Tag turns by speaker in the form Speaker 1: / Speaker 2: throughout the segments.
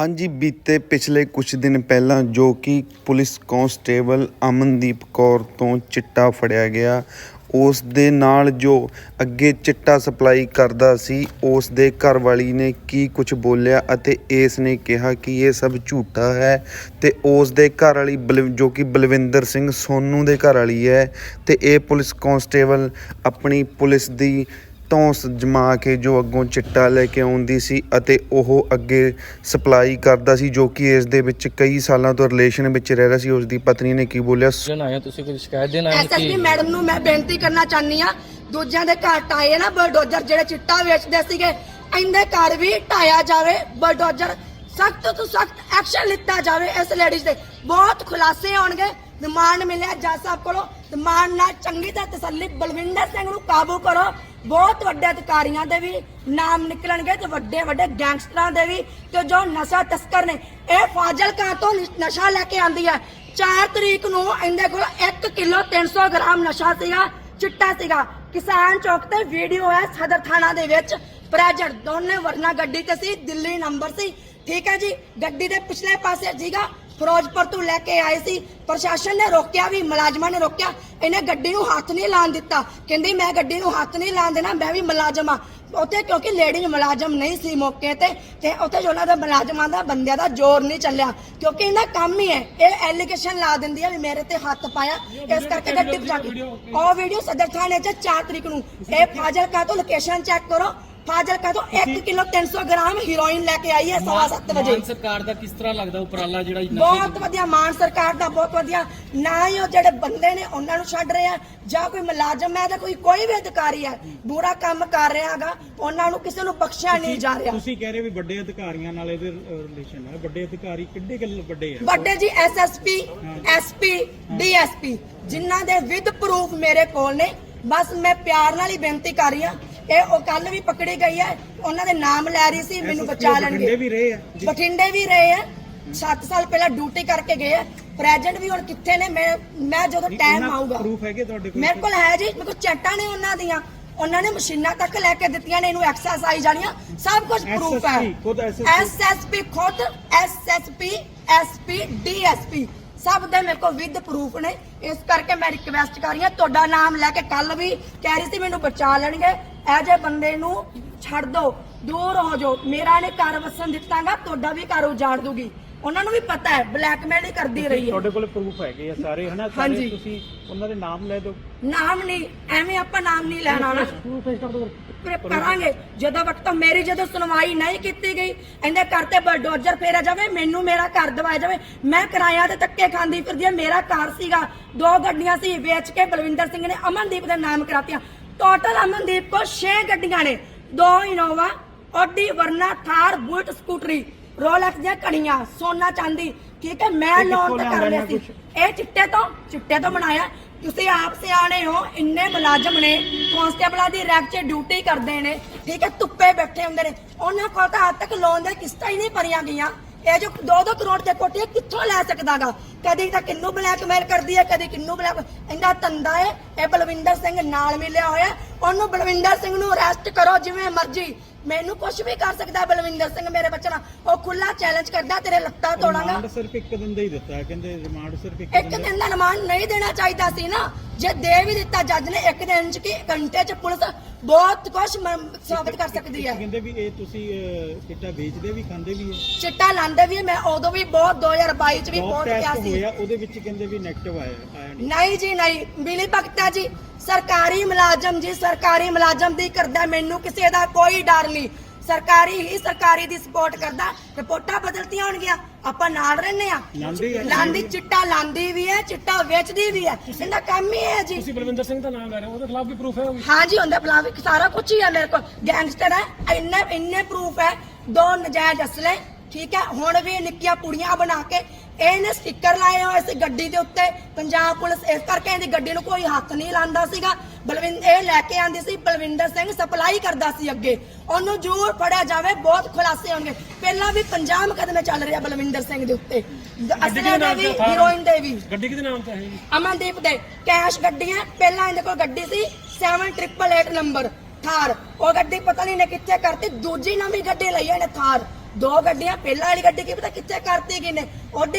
Speaker 1: ਹਾਂਜੀ, ਬੀਤੇ ਪਿਛਲੇ ਕੁਝ ਦਿਨ ਪਹਿਲਾਂ ਜੋ ਕਿ ਪੁਲਿਸ ਕਾਂਸਟੇਬਲ ਅਮਨਦੀਪ ਕੌਰ ਤੋਂ ਚਿੱਟਾ ਫੜਿਆ ਗਿਆ, ਉਸ ਦੇ ਨਾਲ ਜੋ ਅੱਗੇ ਚਿੱਟਾ ਸਪਲਾਈ ਕਰਦਾ ਸੀ, ਉਸ ਦੇ ਘਰ ਵਾਲੀ ਨੇ ਕੀ ਕੁਝ ਬੋਲਿਆ ਅਤੇ ਇਸ ਨੇ ਕਿਹਾ ਕਿ ਇਹ ਸਭ ਝੂਠਾ ਹੈ ਤੇ ਉਸ ਦੇ ਘਰ ਵਾਲੀ ਬਲ- ਜੋ ਕਿ ਬਲਵਿੰਦਰ ਸਿੰਘ ਸੋਨੂ ਦੇ ਘਰ ਵਾਲੀ ਹੈ ਤੇ ਇਹ ਪੁਲਿਸ ਕਾਂਸਟੇਬਲ ਆਪਣੀ ਪੁਲਿਸ ਦੀ ਧੌਂਸ ਜਮਾ ਕੇ ਜੋ ਅੱਗੋਂ ਚਿੱਟਾ ਲੈ ਕੇ ਆਉਂਦੀ ਸੀ ਅਤੇ ਉਹ ਅੱਗੇ ਸਪਲਾਈ ਕਰਦਾ ਸੀ ਜੋ ਕਿ ਇਸ ਦੇ ਵਿੱਚ ਕਈ ਸਾਲਾਂ ਤੋਂ ਰਿਲੇਸ਼ਨ ਵਿੱਚ ਰਹਿ ਰਿਹਾ ਸੀ। ਉਸ ਦੀ ਪਤਨੀ ਨੇ ਕੀ ਬੋਲਿਆ?
Speaker 2: ਹੋ ਤੁਸੀਂ ਕੋਈ ਸ਼ਿਕਾਇਤ ਦੇਣ ਆਏ ਹੋ
Speaker 3: ਐਸਐਸਪੀ
Speaker 2: ਕਿ?
Speaker 3: ਮੈਡਮ ਨੂੰ ਮੈਂ ਬੇਨਤੀ ਕਰਨਾ ਚਾਹਨੀ ਆ ਦੂਜਿਆਂ ਦੇ ਘਰ ਟਾਏ ਨਾ ਬਲਡੋਜ਼ਰ ਜਿਹੜੇ ਚਿੱਟਾ ਵੇਚਦੇ ਸੀਗੇ ਇਹਦੇ ਘਰ ਵੀ ਢਾਇਆ ਜਾਵੇ ਬਲਡੋਜ਼ਰ ਸਖਤ ਤੋਂ ਸਖਤ ਐਕਸ਼ਨ ਲਿੱਤਾ ਜਾਵੇ ਇਸ ਲੇਡੀਜ਼ ਦੇ ਬਹੁਤ ਖੁਲਾਸੇ ਹੋਣਗੇ ਰਿਮਾਂਡ ਮਿਲਿਆ ਜੱਜ ਸਾਹਿਬ ਕੋਲੋਂ। ਰਿਮਾਂਡ ਨਾਲ ਚੰਗੀ ਤਰ੍ਹਾਂ ਤਸੱਲੀ ਬਲਵਿੰਦਰ ਸਿੰਘ ਨੂੰ ਕਾਬੂ ਕਰੋ। ਬਹੁਤ ਵੱਡੇ ਅਧਿਕਾਰੀਆਂ ਦੇ ਵੀ ਨਾਮ ਨਿਕਲਣਗੇ ਤੇ ਵੱਡੇ ਵੱਡੇ ਗੈਂਗਸਟਰਾਂ ਦੇ ਵੀ ਤੇ ਜੋ ਨਸ਼ਾ ਤਸਕਰ ਨੇ, ਇਹ ਫਾਜ਼ਿਲਕਾ ਤੋਂ ਨਸ਼ਾ ਲੈ ਕੇ ਆਂਦੀ ਹੈ। 4 ਤਰੀਕ ਨੂੰ ਇਹਦੇ ਕੋਲ 1 ਕਿਲੋ 300 ਗ੍ਰਾਮ ਨਸ਼ਾ ਸੀਗਾ, ਚਿੱਟਾ ਸੀਗਾ। ਕਿਸਾਨ ਚੌਕ ਤੇ ਵੀਡੀਓ ਹੈ ਸਦਰ ਥਾਣਾ ਦੇ ਵਿੱਚ। ਪ੍ਰੈਜ਼ੈਂਟ ਦੋਨੇ ਵਰਨਾ ਗੱਡੀ ਤੇ ਸੀ, ਦਿੱਲੀ ਨੰਬਰ ਸੀ। ਠੀਕ ਹੈ ਜੀ, ਗੱਡੀ ਦੇ ਪਿਛਲੇ ਪਾਸੇ ਸੀਗਾ। ਫਿਰੋਜ਼ਪੁਰ ਤੋਂ ਲੈ ਕੇ ਆਏ ਸੀ। ਪ੍ਰਸ਼ਾਸਨ ਨੇ ਰੋਕਿਆ ਵੀ ਮੁਲਾਜ਼ਮਾਂ ਨੇ ਰੋਕਿਆ। ਇਹਨੇ ਗੱਡੀ ਨੂੰ ਹੱਥ ਨਹੀਂ ਲਾਣ ਦਿੱਤਾ। ਕਹਿੰਦੀ ਮੈਂ ਗੱਡੀ ਨੂੰ ਹੱਥ ਨਹੀਂ ਲਾਣ ਦੇਣਾ ਮੈਂ ਵੀ ਮੁਲਾਜ਼ਮ ਆ ਉੱਥੇ ਕਿਉਂਕਿ ਲੇਡੀ ਮੁਲਾਜ਼ਮ ਨਹੀਂ ਸੀ ਮੌਕੇ ਤੇ ਤੇ ਉੱਥੇ ਜੋ ਉਹਨਾਂ ਦੇ ਮੁਲਾਜ਼ਮਾਂ ਦਾ ਬੰਦਿਆਂ ਦਾ ਜ਼ੋਰ ਨਹੀਂ ਚੱਲਿਆ। ਕਿਉਂਕਿ ਇਹਦਾ ਕੰਮ ਹੀ ਹੈ। ਇਹ ਐਲੀਗੇਸ਼ਨ ਲਾ ਦਿੰਦੀ ਹੈ ਵੀ ਮੇਰੇ ਤੇ ਹੱਥ ਪਾਇਆ। ਇਸ ਕਰਕੇ ਗੱਡੀ ਪਜਾ ਕੇ ਉਹ ਵੀਡੀਓ ਸਦਰ ਥਾਣੇ 'ਚ 4 ਤਰੀਕ ਨੂੰ। ਇਹ ਫਾਜ਼ਿਲਕਾ ਤੋਂ ਲੋਕੇਸ਼ਨ ਚੈੱਕ ਕਰੋ। ਫਾਜ਼ਿਲਕਾ ਤੋਂ 1 ਕਿਲੋ 300 ਗ੍ਰਾਮ ਹੀਰੋਇਨ ਲੈ ਕੇ ਆਈ ਹੈ ਸਵਾ ਸੱਤ ਵਜੇ।
Speaker 2: ਮਾਨ ਸਰਕਾਰ ਦਾ ਕਿਸ ਤਰ੍ਹਾਂ ਲੱਗਦਾ ਉਪਰਾਲਾ ਜਿਹੜਾ
Speaker 3: ਬਹੁਤ ਵਧੀਆ ਮਾਨ ਸਰਕਾਰ ਦਾ ਬਹੁਤ ਵਧੀਆ। ਨਾ ਹੀ ਉਹ ਜਿਹੜੇ ਬੰਦੇ ਨੇ ਉਹਨਾਂ ਨੂੰ ਛੱਡ ਰਹੇ ਆ ਜਾਂ ਕੋਈ ਮੁਲਾਜ਼ਮ ਹੈ ਜਾਂ ਕੋਈ ਕੋਈ ਵੀ ਅਧਿਕਾਰੀ ਹੈ ਬੁਰਾ ਕੰਮ ਕਰ ਰਿਹਾ ਹੈਗਾ ਉਹਨਾਂ ਨੂੰ ਕਿਸੇ ਨੂੰ ਬਖਸ਼ਿਆ ਨਹੀਂ ਜਾ ਰਿਹਾ।
Speaker 4: ਤੁਸੀਂ ਕਹਿ ਰਹੇ ਵੀ ਵੱਡੇ ਅਧਿਕਾਰੀਆਂ ਨਾਲ ਇਹਦੇ ਰਿਲੇਸ਼ਨ ਹੈ। ਵੱਡੇ ਅਧਿਕਾਰੀ ਕਿੱਡੇ ਗੱਲ ਵੱਡੇ ਆ?
Speaker 3: ਵੱਡੇ ਜੀ ਐਸਐਸਪੀ ਐਸਪੀ ਡੀਐਸਪੀ ਜਿਨ੍ਹਾਂ ਦੇ ਵਿਦ ਪ੍ਰੂਫ ਮੇਰੇ ਕੋਲ ਨੇ। ਬਸ ਮੈਂ ਪਿਆਰ ਨਾਲ ਹੀ ਬੇਨਤੀ ਕਰ ਰਹੀ ਹਾਂ ਇਹ ਉਹ ਕੱਲ ਵੀ ਪਕੜੀ ਗਈ ਹੈ ਉਹਨਾਂ ਦੇ ਨਾਮ ਲੈ ਰਹੀ ਸੀ ਮੈਨੂੰ ਬਚਾ
Speaker 4: ਬਠਿੰਡੇ
Speaker 3: ਲੈਣਗੇ।
Speaker 4: ਵੀ ਰਹੇ ਆ
Speaker 3: ਬਠਿੰਡੇ ਵੀ ਰਹੇ ਆ 7 ਸਾਲ ਪਹਿਲਾਂ ਡਿਊਟੀ ਕਰਕੇ ਗਏ ਆ। ਪ੍ਰੈਜ਼ੈਂਟ ਵੀ ਹੁਣ ਕਿੱਥੇ ਨੇ ਮੈਂ ਮੈਂ ਜਦੋਂ ਟਾਈਮ ਆਊਗਾ।
Speaker 4: ਪ੍ਰੂਫ ਹੈਗੇ ਤੁਹਾਡੇ ਕੋਲ?
Speaker 3: ਮੇਰੇ ਕੋਲ ਹੈ ਜੀ ਮੇਰੇ ਕੋਲ ਚੈਟਾਂ ਨੇ ਉਹਨਾਂ ਦੀਆਂ। ਉਹਨਾਂ ਨੇ ਮਸ਼ੀਨਾਂ ਤੱਕ ਲੈ ਕੇ ਦਿੱਤੀਆਂ ਨੇ ਇਹਨੂੰ ਐਕਸੈਸ ਆਈ ਜਾਣੀਆਂ ਸਭ ਕੁਝ ਪ੍ਰੂਫ ਹੈ। ਐਸਐਸਪੀ ਖੁਦ ਐਸਐਸਪੀ ਐਸਪੀ ਡੀਐਸਪੀ ਸਭ ਦੇ ਮੇਰੇ ਕੋਲ ਵਿਦ ਪ੍ਰੂਫ ਨੇ। ਇਸ ਕਰਕੇ ਮੈਂ ਰਿਕਵੈਸਟ ਕਰ ਰਹੀ ਹਾਂ ਤੁਹਾਡਾ ਨਾਮ ਲੈ ਕੇ ਕੱਲ ਵੀ ਕਹਿ ਰਹੀ ਸੀ ਮੈਨੂੰ ਬਚਾ ਲੈਣਗੇ। ਇਹ ਜੇ ਬੰਦੇ ਨੂੰ ਛੱਡ ਦਿਓ ਦੂਰ ਹੋ ਜਾਓ। ਮੇਰਾ ਨੇ ਘਰ ਵਸਣ ਦਿੱਤਾਗਾ ਤੁਹਾਡਾ ਵੀ ਘਰ ਉਜਾੜ ਦੂਗੀ। ਉਹਨਾਂ ਨੂੰ ਵੀ ਪਤਾ ਹੈ ਬਲੈਕਮੇਲ ਹੀ ਕਰਦੀ ਰਹੀ ਹੈ।
Speaker 4: ਤੁਹਾਡੇ ਕੋਲ ਪ੍ਰੂਫ ਹੈਗੇ ਆ ਸਾਰੇ ਹਨਾ?
Speaker 3: ਹਾਂਜੀ।
Speaker 4: ਸਾਰੇ ਤੁਸੀਂ ਉਹਨਾਂ ਦੇ ਨਾਮ ਲੈ ਦਿਓ।
Speaker 3: ਨਾਮ ਨਹੀਂ ਐਵੇਂ ਆਪਾਂ ਨਾਮ ਨਹੀਂ ਲੈਣਾ ਨਾ। ਫਿਰ ਕਰਾਂਗੇ। ਜਦੋਂ ਵਕਤ ਮੇਰੀ ਜਦੋਂ ਸੁਣਵਾਈ ਨਹੀਂ ਕੀਤੀ ਗਈ ਇਹਦੇ ਘਰ ਤੇ ਬਲਡੋਜ਼ਰ ਫੇਰਿਆ ਜਾਵੇ ਮੈਨੂੰ ਮੇਰਾ ਘਰ ਦਵਾਇਆ ਜਾਵੇ। ਮੈਂ ਕਿਰਾਇਆ ਤੇ ਧੱਕੇ ਖਾਂਦੀ ਫਿਰਦੀ ਹਾਂ ਮੇਰਾ ਘਰ ਸੀਗਾ। ਦੋ ਗੱਡੀਆਂ ਸੀ ਵੇਚ ਕੇ ਬਲਵਿੰਦਰ ਸਿੰਘ ਨੇ ਅਮਨਦੀਪ ਦੇ ਨਾਮ ਕਰਾਤੀਆਂ। ਟੋਟਲ ਅਮਨਦੀਪ ਕੋ 6 ਗੱਡੀਆਂ ਨੇ। ਦੋ Innova Audi Verna Thar Bullet scooty Rolex ਦੀਆਂ ਕੜੀਆਂ ਸੋਨਾ ਚਾਂਦੀ। ਠੀਕ ਹੈ ਮੈਂ ਲੋਨ ਤੇ ਕਰ ਲਿਆ ਸੀ? ਇਹ ਚਿੱਟੇ ਤੋਂ ਚਿੱਟੇ ਤੋਂ ਬਣਾਇਆ। ਤੁਸੀਂ ਆਪ ਸਿਆਣੇ ਹੋ ਇੰਨੇ ਮੁਲਾਜ਼ਮ ਨੇ। ਕਾਂਸਟੇਬਲਾਂ ਦੀ ਰੈਕ 'ਚ ਡਿਊਟੀ ਕਰਦੇ ਨੇ। ਠੀਕ ਹੈ ਧੁੱਪੇ ਬੈਠੇ ਹੁੰਦੇ ਨੇ। ਉਹਨਾਂ ਕੋਲ ਤਾਂ ਅੱਜ ਤੱਕ ਲੋਨ ਦੇ ਕਿਸ਼ਤਾਂ ਹੀ ਨਹੀਂ ਭਰੀਆਂ ਗਈਆਂ। ਇਹ ਜੋ 2-2 ਕਰੋੜ ਦੇ ਕੋਠੇ ਕਿੱਥੋਂ ਲੈ ਸਕਦਾਗਾ? ਕਦੀ ਤਾਂ ਕਿੰਨੂੰ ਬਲੈਕਮੇਲ ਕਰਦੀ ਹੈ, ਕਦੀ ਕਿੰਨੂੰ ਬਲੈਕ ਇਹਦਾ ਧੰਦਾ ਹੈ, ਇਹ ਬਲਵਿੰਦਰ ਸਿੰਘ ਨਾਲ ਮਿਲਿਆ ਹੋਇਆ ਉਹਨੂੰ ਬਲਵਿੰਦਰ ਸਿੰਘ ਨੂੰ ਅਰੈਸਟ ਕਰੋ ਜਿਵੇਂ ਮਰਜ਼ੀ। ਮੈਨੂੰ ਕੁਝ ਵੀ ਕਰ ਸਕਦਾ ਬਲਵਿੰਦਰ ਸਿੰਘ ਮੇਰੇ ਬੱਚੇ ਨਾਲ। ਉਹ ਖੁੱਲਾ ਚੈਲੰਜ ਕਰਦਾ ਤੇਰੇ ਲੱਤਾਂ ਤੋੜਾਂਗਾ।
Speaker 4: ਰਿਮਾਂਡ ਸਿਰਫ ਇੱਕ ਦਿਨ ਦਾ ਹੀ ਦਿੱਤਾ ਹੈ ਕਹਿੰਦੇ ਰਿਮਾਂਡ ਸਿਰਫ ਇੱਕ
Speaker 3: ਇੱਕ
Speaker 4: ਦਿਨ ਦਾ।
Speaker 3: ਦਿਨ ਦਾ ਰਿਮਾਂਡ ਨਹੀਂ ਦੇਣਾ ਚਾਹੀਦਾ ਸੀ ਨਾ। ਜੇ ਦੇ ਵੀ ਦਿੱਤਾ ਜੱਜ ਨੇ ਇੱਕ ਦਿਨ ਚ ਕੀ ਘੰਟੇ ਚ ਪੁਲਿਸ ਬਹੁਤ ਕੁਝ ਸਾਬਤ ਕਰ ਸਕਦੀ ਹੈ।
Speaker 4: ਕਹਿੰਦੇ ਵੀ ਇਹ ਤੁਸੀਂ ਅਹ, ਚਿੱਟਾ ਵੇਚਦੇ ਵੀ ਖਾਂਦੇ ਵੀ ਹੈ।
Speaker 3: ਚਿੱਟਾ ਲਾਂਦੇ ਵੀ ਮੈਂ ਉਦੋਂ ਵੀ ਬਹੁਤ 2022 ਚ ਵੀ
Speaker 4: ਬਹੁਤ
Speaker 3: ਪਹੁੰਚ ਗਿਆ ਸੀ।
Speaker 4: ਹੋਇਆ ਉਹਦੇ ਵਿੱਚ ਕਹਿੰਦੇ ਵੀ 네ਗੇਟਿਵ ਆਇਆ ਆਇਆ ਨਹੀਂ।
Speaker 3: ਨਹੀਂ ਜੀ ਨਹੀਂ। ਮਿਲੀ ਭਗਤਾ ਜੀ। ਸਰਕਾਰੀ ਮੁਲਾਜ਼ਮ ਜੀ ਸਰਕਾਰੀ ਮੁਲਾਜ਼ਮ ਦੀ ਕਰਦਾ ਮੈਨੂੰ ਕਿਸੇ ਦਾ ਕੋਈ ਡਰ ਨਹੀਂ। ਸਰਕਾਰੀ ਹੀ ਸਰਕਾਰੀ ਦੀ ਸਪੋਰਟ ਕਰਦਾ ਰਿਪੋਰਟਾਂ ਬਦਲਤੀਆਂ ਹੋਣਗੀਆਂ ਆਪਾਂ ਨਾਲ ਰਹਿੰਦੇ ਆ
Speaker 4: ਲਾਂਦੀ
Speaker 3: ਚਿੱਟਾ ਲਾਂਦੀ ਵੀ ਹੈ ਚਿੱਟਾ ਵੇਚਦੀ ਵੀ ਹੈ। ਇਹਦਾ ਕੰਮ ਹੀ ਹੈ ਜੀ।
Speaker 2: ਤੁਸੀਂ ਬਲਵਿੰਦਰ ਸਿੰਘ ਦਾ ਨਾਮ ਲੈ ਰਹੇ ਹੋ ਉਹਦੇ ਖਿਲਾਫ ਵੀ ਪ੍ਰੂਫ ਹੈ
Speaker 3: ਸਾਰਾ ਕੁਝ ਹੀ ਹੈ ਮੇਰੇ ਕੋਲ। ਗੈਂਗਸਟਰ ਹੈ ਇੰਨੇ ਇੰਨੇ ਪ੍ਰੂਫ ਹੈ ਦੋ ਨਜਾਇਜ਼ ਅਸਲੇ ਠੀਕ ਹੈ ਹੁਣ ਵੀ ਨਿੱਕੀਆਂ ਕੁੜੀਆਂ ਬਣਾ ਕੇ ਇਹਨੇ ਸਟicker ਲਾਏ ਹੋਏ ਸੀ ਗੱਡੀ ਦੇ ਉੱਤੇ। ਪੰਜਾਬ ਪੁਲਿਸ ਇਸ ਕਰਕੇ ਇਹਦੀ ਗੱਡੀ ਨੂੰ ਕੋਈ ਹੱਥ ਨਹੀਂ ਲਾਂਦਾ ਸੀਗਾ। ਬਲਵਿੰਦਰ ਇਹ ਲੈ ਕੇ ਆਂਦੀ ਸੀ ਬਲਵਿੰਦਰ ਸਿੰਘ ਸਪਲਾਈ ਕਰਦਾ ਸੀ ਅੱਗੇ। ਉਹਨੂੰ ਜ਼ਰੂਰ ਫੜਿਆ ਜਾਵੇ ਬਹੁਤ ਖੁਲਾਸੇ ਹੋਣਗੇ। ਪਹਿਲਾਂ ਵੀ 50 ਮੁਕੱਦਮੇ ਚੱਲ ਰਹੇ ਬਲਵਿੰਦਰ ਸਿੰਘ ਦੇ ਉੱਤੇ। ਅਸਲੇ ਦੇ ਵੀ ਹੀਰੋਇਨ ਦੇ ਵੀ
Speaker 2: ਗੱਡੀ ਕਿਹਦੇ ਨਾਮ ਤੇ ਹੈ
Speaker 3: ਅਮਨਦੀਪ ਦੇ। ਕੈਸ਼ ਗੱਡੀ ਹੈ ਪਹਿਲਾਂ ਇਹਦੇ ਕੋਲ ਗੱਡੀ ਸੀ 7888 ਨੰਬਰ ਥਾਰ। ਉਹ ਗੱਡੀ ਪਤਾ ਨਹੀਂ ਨੇ ਕਿੱਥੇ ਕਰਤੀ ਦੂਜੀ ਨਵੀਂ ਗੱਡੀ ਲਈ ਇਹਨੇ ਥਾਰ। ਦੋ ਗੱਡੀਆਂ, ਪਹਿਲਾਂ ਵਾਲੀ ਗੱਡੀ ਕੀ ਪਤਾ ਕਿੱਥੇ ਕਰਤੀ ਗਈ ਨੇ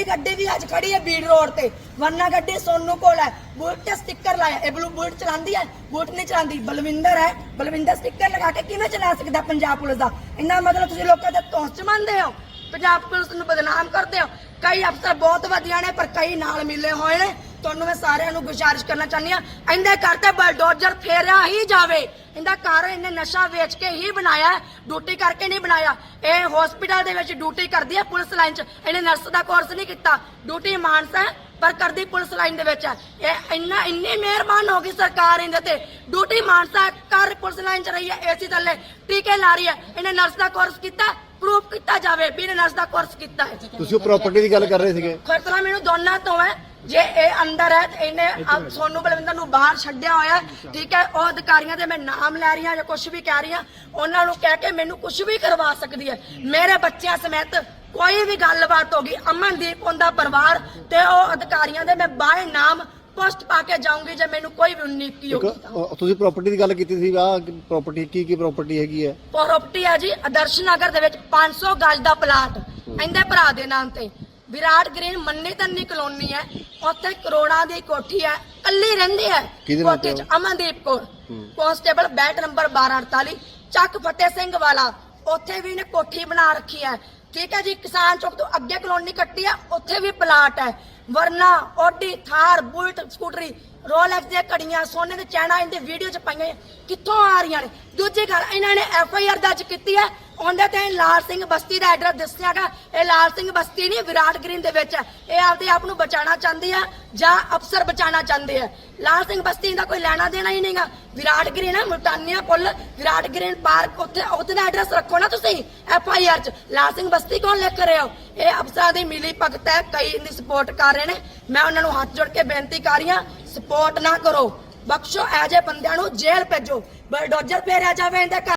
Speaker 3: ਗੱਡੀ ਵੀ ਅੱਜ ਖੜੀ ਹੈ ਬੀੜ ਰੋਡ ਤੇ। ਵਰਨਾ ਗੱਡੀ ਸੋਨੂ ਕੋਲ ਹੈ। ਬੂਟ ਤੇ ਸਟicker ਲਾਇਆ। ਇਹ ਬਲੂ ਬੂਟ ਚਲਾਉਂਦੀ ਹੈ? ਬੂਟ ਨਹੀਂ ਚਲਾਉਂਦੀ। ਬਲਵਿੰਦਰ ਹੈ। ਬਲਵਿੰਦਰ ਸਟicker ਲਗਾ ਕੇ ਕਿਵੇਂ ਚਲਾ ਸਕਦਾ ਪੰਜਾਬ ਪੁਲਿਸ ਦਾ? ਇੰਨਾ ਮਤਲਬ ਤੁਸੀਂ ਲੋਕਾਂ ਦੇ ਤੋਸ ਮੰਨਦੇ ਹੋ? ਪੰਜਾਬ ਪੁਲਿਸ ਨੂੰ ਬਦਨਾਮ ਕਰਦੇ ਹੋ? ਕਈ ਅਫਸਰ ਬਹੁਤ ਵਧੀਆ ਨੇ, ਪਰ ਕਈ ਨਾਲ ਮਿਲੇ ਹੋਏ ਨੇ। ਤੁਹਾਨੂੰ ਮੈਂ ਸਾਰਿਆਂ ਨੂੰ ਗੁਜ਼ਾਰਿਸ਼ ਕਰਨਾ ਚਾਹੁੰਦੀ ਆ ਇਹਦੇ ਘਰ ਬਲਡੋਜ਼ਰ ਫੇਰਿਆ ਹੀ ਜਾਵੇ। ਇਹਦਾ ਘਰ ਇਹਨੇ ਨਸ਼ਾ ਵੇਚ ਕੇ ਹੀ ਬਣਾਇਆ ਡਿਊਟੀ ਕਰਕੇ ਨਹੀਂ ਬਣਾਇਆ। ਇਹ ਹਸਪੀਟਲ ਦੇ ਵਿੱਚ ਡਿਊਟੀ ਕਰਦੀ ਹੈ ਪੁਲਿਸ ਲਾਈਨ 'ਚ। ਇਹਨੇ ਨਰਸ ਦਾ ਕੋਰਸ ਨਹੀਂ ਕੀਤਾ। ਡਿਊਟੀ ਮਾਨਸਾ ਪਰ ਕਰਦੀ ਪੁਲਿਸ ਲਾਈਨ ਦੇ ਵਿੱਚ ਹੈ। ਇਹ ਇੰਨਾ ਇੰਨੀ ਮਿਹਰਬਾਨ ਹੋ ਗਈ ਸਰਕਾਰ ਇਹਦੇ ਤੇ। ਡਿਊਟੀ ਮਾਨਸਾ ਹੈ, ਕਰ ਪੁਲਿਸ ਲਾਈਨ 'ਚ ਰਹੀ ਹੈ ਏਸੀ ਥੱਲੇ। ਟੀਕੇ ਲਾ ਰਹੀ ਹੈ। ਇਹਨੇ ਨਰਸ ਦਾ ਕੋਰਸ ਕੀਤਾ। ਪ੍ਰੂਫ ਕੀਤਾ ਜਾਵੇ ਵੀ ਇਹਨੇ ਨਰਸ ਦਾ ਕੋਰਸ ਕੀਤਾ ਹੈ।
Speaker 5: ਤੁਸੀਂ ਉਹ ਪ੍ਰਾਪਰਟੀ ਦੀ ਗੱਲ ਕਰ ਰਹੇ ਸੀਗੇ।
Speaker 3: ਖਤਰਾ ਮੈਨੂੰ ਦੋਨਾਂ ਤੋਂ ਹੈ। ਜੇ ਇਹ ਅੰਦਰ ਹੈ ਤੇ ਇਹਨੇ ਸੋਨੂੰ ਬਲਵਿੰਦਰ ਨੂੰ ਬਾਹਰ ਛੱਡਿਆ ਹੋਇਆ ਹੈ, ਠੀਕ ਹੈ ਉਹ ਅਧਿਕਾਰੀਆਂ ਦੇ ਮੈਂ ਨਾਮ ਲੈ ਰਹੀ ਹਾਂ ਜਾਂ ਕੁਝ ਵੀ ਕਹਿ ਰਹੀ ਹਾਂ ਉਹਨਾਂ ਨੂੰ ਕਹਿ ਕੇ ਮੈਨੂੰ ਕੁਝ ਵੀ ਕਰਵਾ ਸਕਦੀ ਹੈ। ਮੇਰੇ ਬੱਚਿਆਂ ਸਮੇਤ ਕੋਈ ਵੀ ਗੱਲਬਾਤ ਹੋਗੀ ਅਮਨਦੀਪ ਉਹਦਾ ਪਰਿਵਾਰ ਤੇ ਉਹ ਅਧਿਕਾਰੀਆਂ ਦੇ ਮੈਂ ਬਾਏ ਨਾਮ ਪੋਸਟ ਪਾ ਕੇ ਜਾਊਂਗੀ ਜੇ ਮੈਨੂੰ ਕੋਈ ਵੀ ਉਨੀਤੀ ਹੋਗੀ ਤਾਂ।
Speaker 5: ਅ, ਤੁਸੀਂ ਪ੍ਰਾਪਰਟੀ ਦੀ ਗੱਲ ਕੀਤੀ ਸੀ ਆ ਪ੍ਰਾਪਰਟੀ ਕੀ ਕੀ ਪ੍ਰਾਪਰਟੀ ਹੈਗੀ ਹੈ?
Speaker 3: ਪ੍ਰਾਪਰਟੀ ਹੈ ਜੀ ਆਦਰਸ਼ ਨਗਰ ਦੇ ਵਿੱਚ 500 ਗਜ ਦਾ ਪਲਾਟ ਇਹਦੇ ਭਰਾ ਦੇ ਨਾਮ ਤੇ। ਵਿਰਾਟ ਗ੍ਰੀਨ ਮੰਨੀ ਤੰਨੀ ਕਲੋਨੀ ਹੈ। ਉੱਥੇ ਕਰੋੜਾਂ ਦੀ ਕੋਠੀ ਹੈ। ਕੱਲੀ ਰਹਿੰਦੀ ਹੈ।
Speaker 5: ਕਿਹਦੇ ਨਾਂ
Speaker 3: ਕੋਠੀ 'ਚ Amandeep Kaur. Constable belt number 1248 Chak Fateh Singh ਵਾਲਾ। ਉੱਥੇ ਵੀ ਇਹਨੇ ਕੋਠੀ ਬਣਾ ਰੱਖੀ ਹੈ। ਠੀਕ ਹੈ ਜੀ ਕਿਸਾਨ ਚੌਕ ਤੋਂ ਅੱਗੇ ਕਲੋਨੀ ਕੱਟੀ ਹੈ। ਉੱਥੇ ਵੀ ਪਲਾਟ ਹੈ। Verna, Audi, Thar, Bullet, scooty, Rolex ਦੀਆਂ ਘੜੀਆਂ, ਸੋਨੇ ਦੇ ਚੈਨਾ ਇਹਦੇ ਵੀਡੀਓ 'ਚ ਪਾਈਆਂ ਕਿੱਥੋਂ ਆ ਰਹੀਆਂ ਨੇ? ਦੂਜੇ ਘਰ ਇਹਨਾਂ ਨੇ ਐਫ ਆਈ ਆਰ ਦਰਜ ਕੀਤੀ ਹੈ। ਉਹਦੇ ਤੇ ਲਾਲ ਸਿੰਘ ਬਸਤੀ ਦਾ ਐਡਰੈਸ ਦੱਸਿਆਗਾ ਇਹ ਲਾਲ ਸਿੰਘ ਬਸਤੀ ਨਹੀਂ, ਵਿਰਾਟ ਗ੍ਰੀਨ ਦੇ ਵਿੱਚ ਹੈ। ਇਹ ਆਪਦੇ ਆਪ ਨੂੰ ਬਚਾਉਣਾ ਚਾਹੁੰਦੀ ਹੈ ਜਾਂ ਅਫਸਰ ਬਚਾਉਣਾ ਚਾਹੁੰਦੇ ਆ ਲਾਲ ਸਿੰਘ ਬਸਤੀ ਦਾ ਕੋਈ ਲੈਣਾ ਦੇਣਾ ਹੀ ਨਹੀਂਗਾ ਵਿਰਾਟ ਗ੍ਰੀਨ ਹੈ, ਮੁਲਤਾਨੀਆ ਪੁੱਲ, ਵਿਰਾਟ ਗ੍ਰੀਨ ਪਾਰਕ, ਉੱਥੇ ਉੱਥੇ ਦਾ ਐਡਰੈਸ ਰੱਖੋ ਨਾ ਤੁਸੀਂ ਐਫ ਆਈ ਆਰ ਚ। ਲਾਲ ਸਿੰਘ ਬਸਤੀ ਕੌਣ ਲਿਖ ਰਹੇ? ਹੋ ਇਹ ਅਫਸਰਾਂ ਦੀ ਮਿਲੀ ਭਗਤ ਹੈ, ਕਈ ਇਹਦੀ ਸਪੋਰਟ ਕਰ ਰਹੇ ਨੇ। ਮੈਂ ਉਹਨਾਂ ਨੂੰ ਹੱਥ ਜੋੜ ਕੇ ਬੇਨਤੀ ਕਰ ਰਹੀ ਹਾਂ ਸਪੋਰਟ ਨਾ ਕਰੋ। ਬਖਸ਼ੋ ਐਜੇ ਬੰਦਿਆਂ ਨੂੰ ਜੇਲ੍ਹ ਭੇਜੋ। ਬਲਡੋਜ਼ਰ ਫੇਰਿਆ ਜਾਵੇ ਇਹਦੇ ਘਰ।